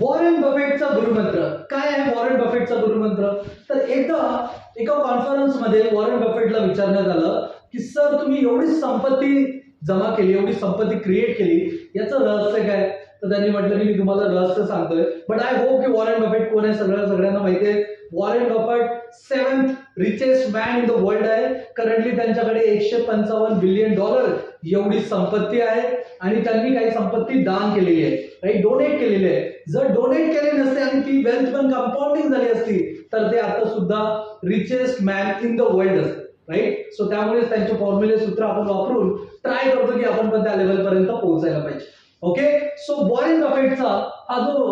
Warren बफेटचा गुरुमंत्र. काय आहे Warren बफेटचा गुरुमंत्र? तर एकदा एका कॉन्फरन्समध्ये वॉरेन बफेटला विचारण्यात आलं की सर तुम्ही एवढी संपत्ती जमा केली एवढी संपत्ती क्रिएट केली याचं रहस्य काय? तर त्यांनी म्हटलं की मी तुम्हाला रहस्य सांगतोय. बट आय होप की वॉरेन बफेट कोण आहे? सगळ्या सगळ्यांना माहिती आहे. Warren Buffett seventh richest man in the world आहे. करंटली त्यांच्याकडे एकशे पंचावन्न बिलियन डॉलर एवढी संपत्ती आहे. आणि त्यांनी काही संपत्ती दान केलेली आहे. राईट डोनेट केलेली आहे जर डोनेट केले नसते आणि ती वेल्थ पण कंपाऊंडिंग झाली असती तर ते आता सुद्धा richest man in the world असते राईट सो त्यामुळे त्यांचे फॉर्म्युले सूत्र आपण वापरून ट्राय करतो की आपण पण त्या लेवल पर्यंत पोहोचायला पाहिजे. ओके सो बॉरिंग अफेक्टचा हा जो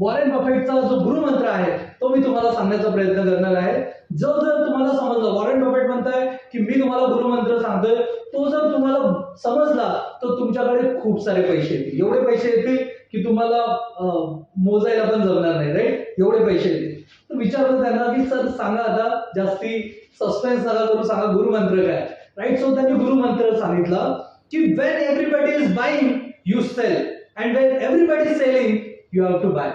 वॉरेन बफेटचा जो गुरुमंत्र आहे तो मी तुम्हाला सांगण्याचा प्रयत्न करणार आहे. जो जर तुम्हाला समजला वॉरेन बफेट म्हणताय की मी तुम्हाला गुरुमंत्र सांगतोय तो जर तुम्हाला समजला तर तुमच्याकडे खूप सारे पैसे येतील. एवढे पैसे येतील की तुम्हाला मोजायला पण जमणार नाही राईट एवढे पैसे येतील. तर विचारलं त्यांना की सर सांगा आता जास्ती सस्पेन्स नका करून सांगा गुरुमंत्र काय? राईट सो त्यांनी गुरुमंत्र सांगितला की when everybody is buying you sell and when everybody selling you have to buy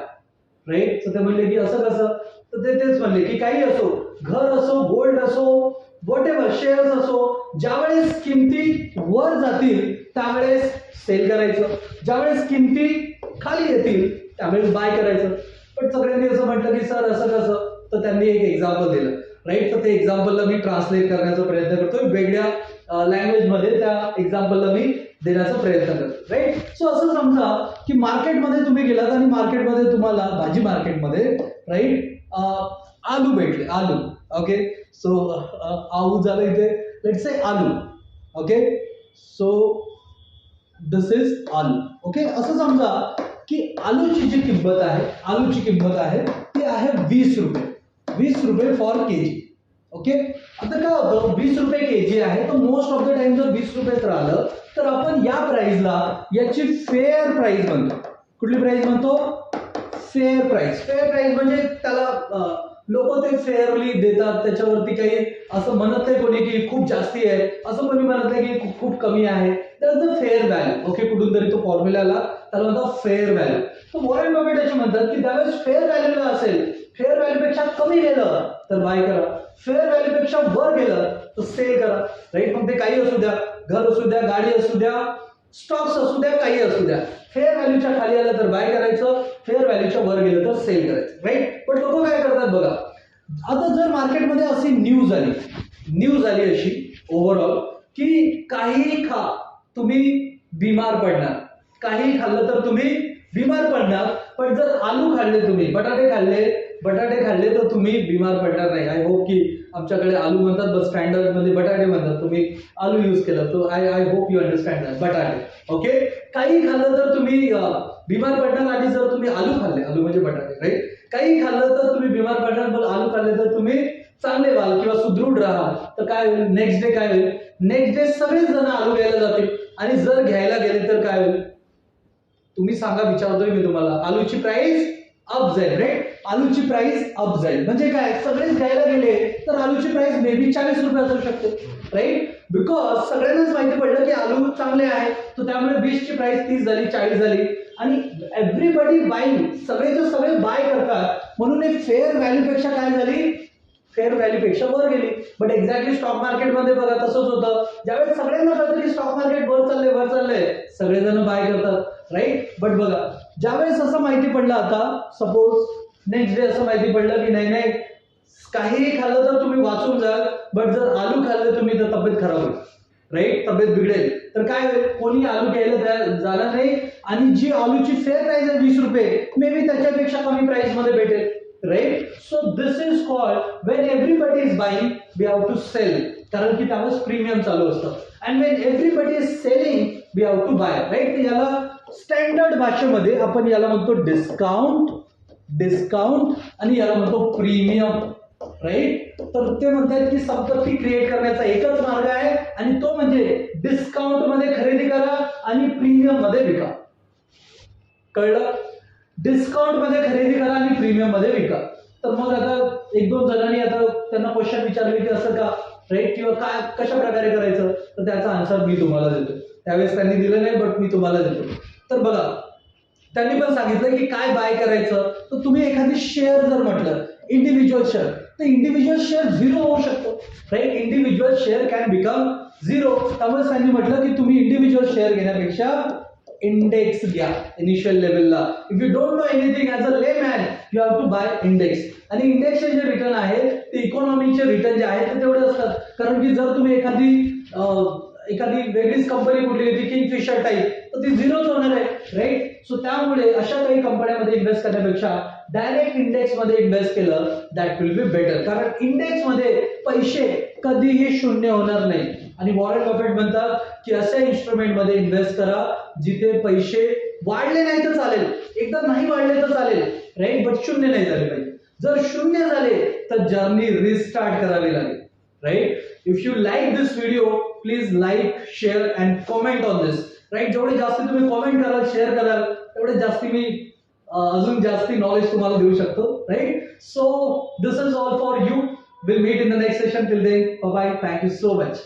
right तर ते म्हणले की असं कसं? तर ते तेच म्हणले की काही असो घर असो गोल्ड असो वॉट एव्हर शेअर्स असो ज्यावेळेस किमती वर जातील त्यावेळेस सेल करायचं. ज्यावेळेस किमती खाली येतील त्यावेळेस बाय करायचं. पण सगळ्यांनी असं म्हटलं की सर असं कसं? तर त्यांनी एक एक्झाम्पल दिलं. राईट तर ते एक्झाम्पलला मी ट्रान्सलेट करण्याचा प्रयत्न करतोय. वेगळ्या लँग्वेजमध्ये त्या एक्झाम्पलला मी देण्याचा प्रयत्न करतो राईट सो असं समजा की मार्केटमध्ये तुम्ही गेलात आणि मार्केटमध्ये तुम्हाला, भाजी मार्केटमध्ये राईट आलू भेटले, आलू ओके सो आऊ झालं इथे let's say aloo okay so this is aloo okay असं समजा की आलूची जी किंमत आहे, आलूची किंमत आहे, ती आहे वीस रुपये वीस रुपये फॉर के जी ओके आता काय होतं? वीस रुपये के जी आहे तर मोस्ट ऑफ द टाइम जर वीस रुपयेच राहिलं तर आपण या प्राइसला याची फेअर प्राइस म्हणतो. कुठली प्राइस म्हणतो? फेअर प्राइस फेअर प्राइस म्हणजे त्याला लोक ते फेअरली देतात त्याच्यावरती काही असं म्हणत नाही कोणी की खूप जास्ती आहे. असं कोणी म्हणत नाही की खूप- खूप कमी आहे. तर द फेअर व्हॅल्यू ओके कुठून तरी तो फॉर्म्युला आला त्याला म्हणतात फेअर व्हॅल्यू तर वॉरेन बफेट असे म्हणतात की त्यावेळेस फेअर व्हॅल्यूला असेल फेअर व्हॅल्यूपेक्षा कमी गेलं तर बाय करा. फेअर व्हॅल्यूपेक्षा वर गेलं तर सेल करा. राईट मग ते काही असू द्या. घर असू द्या गाडी असू द्या स्टॉक्स असू द्या काही असू द्या. फेअर व्हॅल्यूच्या खाली आलं तर बाय करायचं फेअर व्हॅल्यूच्या वर गेलं तर सेल करायचं. राईट पण लोक काय करतात बघा? आता जर मार्केटमध्ये अशी न्यूज आली न्यूज आली अशी ओव्हरऑल की काही खा तुम्ही बिमार पडणार. काही खाल्लं तर तुम्ही बिमार पडणार. पण जर आलू खाल्ले तुम्ही बटाटे खाल्ले बटाटे खाल्ले तर तुम्ही बिमार पडणार नाही. आय होप की आमच्याकडे आलू म्हणतात बस स्टँडर्डमध्ये बटाटे म्हणतात. तुम्ही आलू यूज केला तर I I hope you understand बटाटे. ओके काही खाल्लं तर तुम्ही बिमार पडणार आणि जर तुम्ही आलू खाल्ले. आलू म्हणजे बटाटे राईट काही खाल्लं तर तुम्ही बिमार पडणार पण आलू खाल्ले तर तुम्ही चांगले व्हाल किंवा सुदृढ राहाल तर काय होईल? नेक्स्ट डे काय होईल? नेक्स्ट डे सगळेच जण आलू घ्यायला जातील. आणि जर घ्यायला गेले तर काय होईल? तुम्ही सांगा विचारतोय मी तुम्हाला. आलूची प्राइस अप जाईल राईट आलूची प्राइस अप जाईल. म्हणजे काय? सगळेच घ्यायला गेले तर आलूची प्राइस मे बी चाळीस रुपये असू शकते. राईट बिकॉज सगळ्यांनाच माहिती पडलं की आलू चांगले आहे तर त्यामुळे वीसची प्राइस तीस झाली चाळीस झाली. आणि एव्हरीबडी बाईंग सगळेचे सगळे बाय करतात. म्हणून एक फेअर व्हॅल्यूपेक्षा काय झाली? फेअर व्हॅल्यूपेक्षा वर गेली. बट एक्झॅक्टली स्टॉक मार्केटमध्ये बघा तसंच होतं. ज्यावेळेस सगळ्यांना कळतं की स्टॉक मार्केट वर चाललंय वर चाललंय सगळेजण बाय करतात. राईट बट बघा ज्यावेळेस असं माहिती पडलं आता सपोज नेक्स्ट डे असं माहिती पडलं की नाही नाही. काहीही खाल्लं तर तुम्ही वाचून जाल बट जर आलू खाल्लं तुम्ही तर तब्येत खराब होईल. राईट तब्येत बिघडेल. तर काय होईल? कोणी आलू घ्यायला तयार झाला नाही आणि जी आलूची फेअर प्राइस आहे वीस रुपये मे बी त्याच्यापेक्षा कमी प्राइसमध्ये भेटेल. Right so this is called when everybody is buying we have to sell कारण की त्यावेळेस प्रीमियम चालू असतं. And when everybody is selling we have to buy right याला स्टँडर्ड भाषेमध्ये आपण याला म्हणतो डिस्काउंट डिस्काउंट आणि याला म्हणतो प्रीमियम राईट तर ते म्हणतात की संपत्ती क्रिएट करण्याचा एकच मार्ग आहे आणि तो म्हणजे डिस्काउंटमध्ये खरेदी करा आणि प्रीमियममध्ये विका. कळलं? डिस्काउंटमध्ये खरेदी करा आणि प्रीमियममध्ये विका. तर मग आता एक दोन जणांनी आता त्यांना क्वेश्चन विचारले की असं का राईट किंवा काय कशा प्रकारे करायचं? तर त्याचा आन्सर मी तुम्हाला देतो. त्यावेळेस त्यांनी दिलं नाही बट मी तुम्हाला देतो. तर बघा त्यांनी पण सांगितलं की काय बाय करायचं? तर तुम्ही एखादी शेअर जर म्हटलं इंडिव्हिज्युअल शेअर तर इंडिव्हिज्युअल शेअर झिरो होऊ शकतो. Right individual share can become zero त्यामुळे त्यांनी म्हटलं की तुम्ही इंडिव्हिज्युअल शेअर घेण्यापेक्षा इंडेक्स घ्या इनिशियल लेवलला if you don't know anything as a layman you have to buy index आणि इंडेक्सचे जे रिटर्न आहेत ते इकॉनॉमीचे रिटर्न जे आहेत ते तेवढे असतात. कारण की जर तुम्ही एखादी एखादी वेगळीच कंपनी कुठली होती किंग फिशर टाईप तर ती झिरोच होणार आहे राईट सो त्यामुळे अशा काही कंपन्यांमध्ये इन्व्हेस्ट करण्यापेक्षा डायरेक्ट इंडेक्समध्ये इन्व्हेस्ट केलं दॅट विल बी बेटर कारण इंडेक्समध्ये पैसे कधीही शून्य होणार नाही. आणि वॉरंट बफेट म्हणतात की अशा इन्स्ट्रुमेंटमध्ये इन्व्हेस्ट करा जिथे पैसे वाढले नाही तर चालेल. एकदा नाही वाढले तर चालेल राईट बट शून्य नाही झाले पाहिजे. जर शून्य झाले तर जर्नी रिस्टार्ट करावी लागेल right if you like this video please like share and comment on this right जेवढे जास्त तुम्ही कॉमेंट कराल शेअर कराल तेवढे जास्ती मी अजून जास्ती नॉलेज तुम्हाला देऊ शकतो. Right so this is all for you will meet in the next session till then bye thank you so much